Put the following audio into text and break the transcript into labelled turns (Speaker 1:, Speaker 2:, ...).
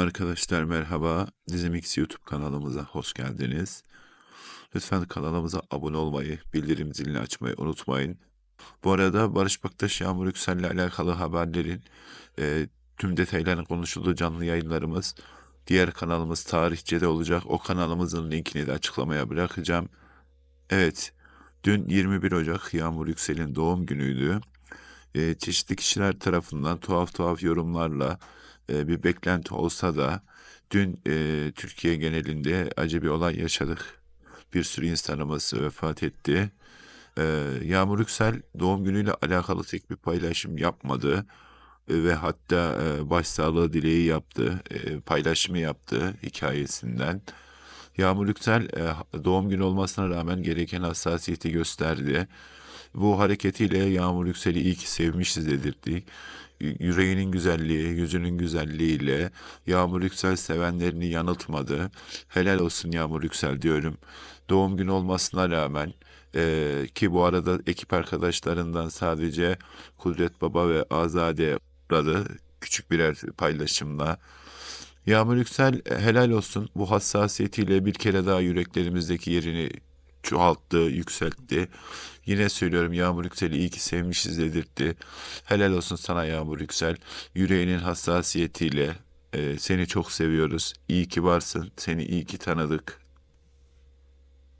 Speaker 1: Arkadaşlar merhaba. Dizimix YouTube kanalımıza hoş geldiniz. Lütfen kanalımıza abone olmayı, bildirim zilini açmayı unutmayın. Bu arada Barış Baktaş, Yağmur Yüksel ile alakalı haberlerin e, tüm detaylarını konuşulduğu canlı yayınlarımız diğer kanalımız Tarihçe'de olacak. O kanalımızın linkini de açıklamaya bırakacağım. Evet, dün 21 Ocak Yağmur Yüksel'in doğum günüydü. E, çeşitli kişiler tarafından tuhaf tuhaf yorumlarla e, bir beklenti olsa da dün e, Türkiye genelinde acı bir olay yaşadık. Bir sürü insanımız vefat etti. E, Yağmur Yüksel doğum günüyle alakalı tek bir paylaşım yapmadı. Ve hatta e, başsağlığı dileği yaptı, e, paylaşımı yaptı hikayesinden. Yağmur Yüksel e, doğum günü olmasına rağmen gereken hassasiyeti gösterdi. Bu hareketiyle Yağmur Yüksel'i iyi ki sevmişiz dedirtti. Y- Yüreğinin güzelliği, yüzünün güzelliğiyle Yağmur Yüksel sevenlerini yanıltmadı. Helal olsun Yağmur Yüksel diyorum. Doğum günü olmasına rağmen e, ki bu arada ekip arkadaşlarından sadece Kudret Baba ve Azade uğradı küçük birer paylaşımla. Yağmur Yüksel helal olsun bu hassasiyetiyle bir kere daha yüreklerimizdeki yerini çoğalttı, yükseltti. Yine söylüyorum Yağmur Yüksel'i iyi ki sevmişiz dedirtti. Helal olsun sana Yağmur Yüksel. Yüreğinin hassasiyetiyle e, seni çok seviyoruz. İyi ki varsın. Seni iyi ki tanıdık.